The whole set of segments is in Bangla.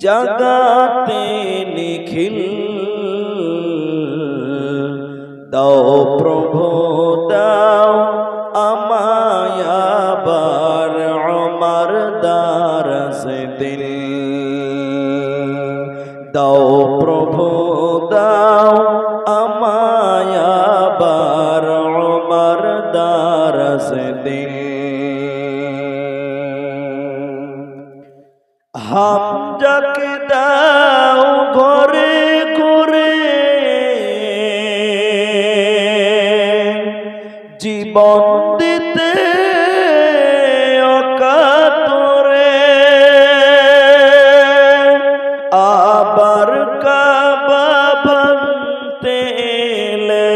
জগাতে নিখিল। দাও প্রভু, দাও আমায়াবার আমার দারস দিল দাও প্রভু, দাও আমায়াবার আমার দারস দিল যাকে দাও ঘরে ঘরে। জীবন দিতে অকাতরে। আবার কাবা ভাঙতে এলে,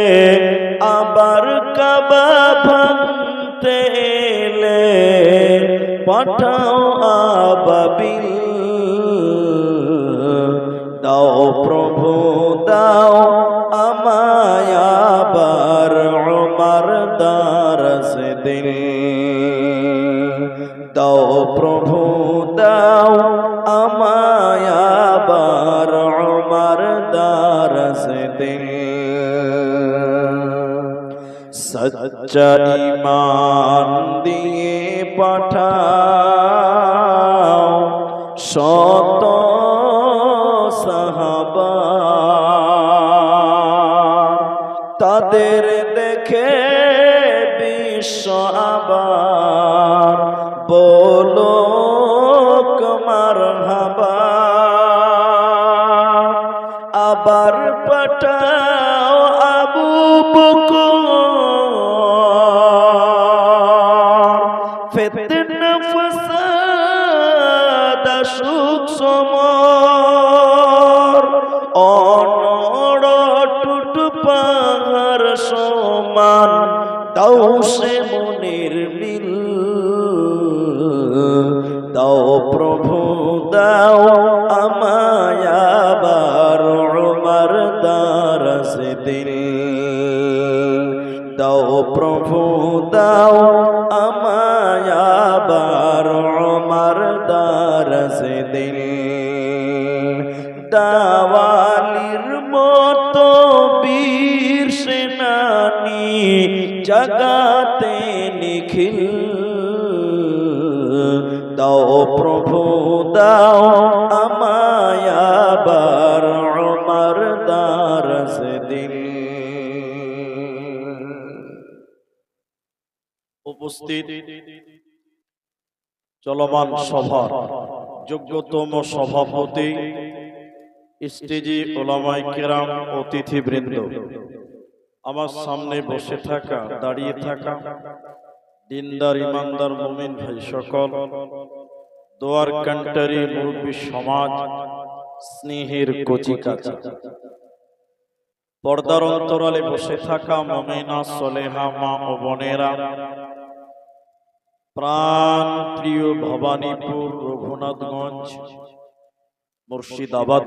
আবার কাবা ভাঙতে এলে। পাঠাও আবাবিল দিল দাও প্রভু, দাও আমায় আবার উমার দারস দিল সচ্চা ইমান দিয়ে পাঠাও শত সাহাবা। তাদের আবার বলো কুমার হাবা আবার পাঠাও আবু বকর। ফিতনা ফাসাদ সুখ সমর। অনড় টুট পাহাড় সমান দাও সে মনের মিল। দাও প্রভু, দাও আমায় আবার উমার দারস দিল দাও প্রভু, দাও আমায় আবার উমার দারস দিল জগাতে নিখিল। দাও প্রভু, দাও আমায় আবার উমার দারস দিল। উপস্থিত চলমান সভার যোগ্যতম সভাপতি, স্টেজি ওলামাই কেরাম, অতিথিবৃন্দ। আমার সামনে বসে থাকা দাঁড়িয়ে থাকা। দিনদার ইমানদার মুমিন ভাই সকল। দোয়ার কান্টারি মুরব্বী সমাজ স্নেহের কচি কাচা পর্দার অন্তরালে বসে থাকা মমিনা সলেহা মা ও বোনেরা। প্রাণ প্রিয় ভবানীপুর রঘুনাথগঞ্জ মুর্শিদাবাদ